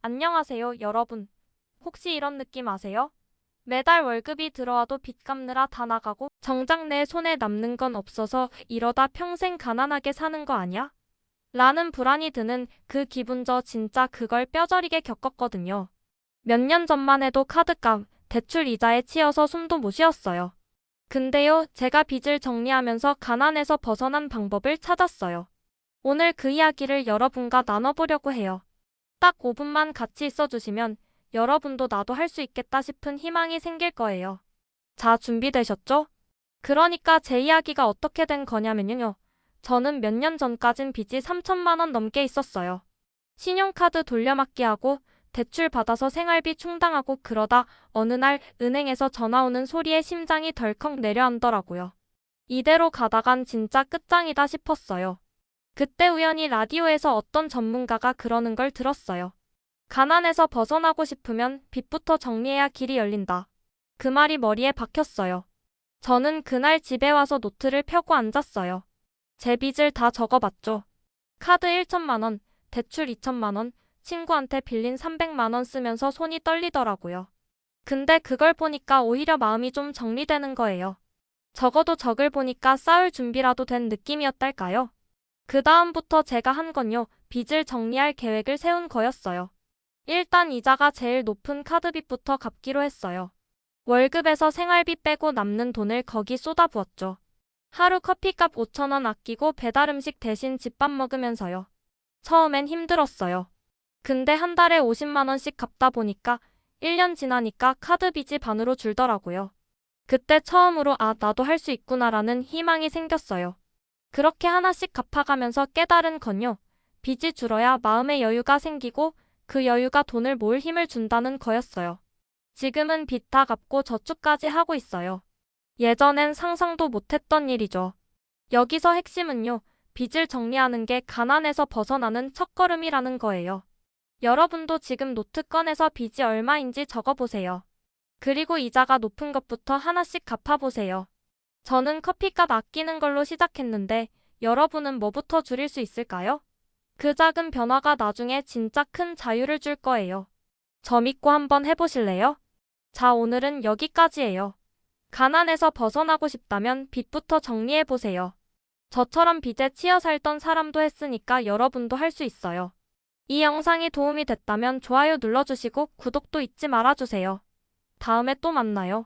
안녕하세요, 여러분. 혹시 이런 느낌 아세요? 매달 월급이 들어와도 빚 갚느라 다 나가고 정작 내 손에 남는 건 없어서 이러다 평생 가난하게 사는 거 아니야? 라는 불안이 드는 그 기분 저 진짜 그걸 뼈저리게 겪었거든요. 몇 년 전만 해도 카드값, 대출 이자에 치여서 숨도 못 쉬었어요. 근데요, 제가 빚을 정리하면서 가난에서 벗어난 방법을 찾았어요. 오늘 그 이야기를 여러분과 나눠보려고 해요. 딱 5분만 같이 있어주시면 여러분도 나도 할 수 있겠다 싶은 희망이 생길 거예요. 자, 준비되셨죠? 그러니까 제 이야기가 어떻게 된 거냐면요. 저는 몇 년 전까진 빚이 3천만 원 넘게 있었어요. 신용카드 돌려막기하고 대출 받아서 생활비 충당하고 그러다 어느 날 은행에서 전화 오는 소리에 심장이 덜컥 내려앉더라고요. 이대로 가다간 진짜 끝장이다 싶었어요. 그때 우연히 라디오에서 어떤 전문가가 그러는 걸 들었어요. 가난에서 벗어나고 싶으면 빚부터 정리해야 길이 열린다. 그 말이 머리에 박혔어요. 저는 그날 집에 와서 노트를 펴고 앉았어요. 제 빚을 다 적어봤죠. 카드 1천만 원, 대출 2천만 원, 친구한테 빌린 300만 원 쓰면서 손이 떨리더라고요. 근데 그걸 보니까 오히려 마음이 좀 정리되는 거예요. 적어도 적을 보니까 싸울 준비라도 된 느낌이었달까요? 그 다음부터 제가 한 건요, 빚을 정리할 계획을 세운 거였어요. 일단 이자가 제일 높은 카드빚부터 갚기로 했어요. 월급에서 생활비 빼고 남는 돈을 거기 쏟아부었죠. 하루 커피값 5천원 아끼고 배달 음식 대신 집밥 먹으면서요. 처음엔 힘들었어요. 근데 한 달에 50만원씩 갚다 보니까 1년 지나니까 카드빚이 반으로 줄더라고요. 그때 처음으로 아, 나도 할 수 있구나라는 희망이 생겼어요. 그렇게 하나씩 갚아가면서 깨달은 건요. 빚이 줄어야 마음의 여유가 생기고 그 여유가 돈을 모을 힘을 준다는 거였어요. 지금은 빚 다 갚고 저축까지 하고 있어요. 예전엔 상상도 못했던 일이죠. 여기서 핵심은요. 빚을 정리하는 게 가난에서 벗어나는 첫걸음이라는 거예요. 여러분도 지금 노트 꺼내서 빚이 얼마인지 적어보세요. 그리고 이자가 높은 것부터 하나씩 갚아보세요. 저는 커피값 아끼는 걸로 시작했는데 여러분은 뭐부터 줄일 수 있을까요? 그 작은 변화가 나중에 진짜 큰 자유를 줄 거예요. 저 믿고 한번 해보실래요? 자, 오늘은 여기까지예요. 가난에서 벗어나고 싶다면 빚부터 정리해보세요. 저처럼 빚에 치여 살던 사람도 했으니까 여러분도 할 수 있어요. 이 영상이 도움이 됐다면 좋아요 눌러주시고 구독도 잊지 말아주세요. 다음에 또 만나요.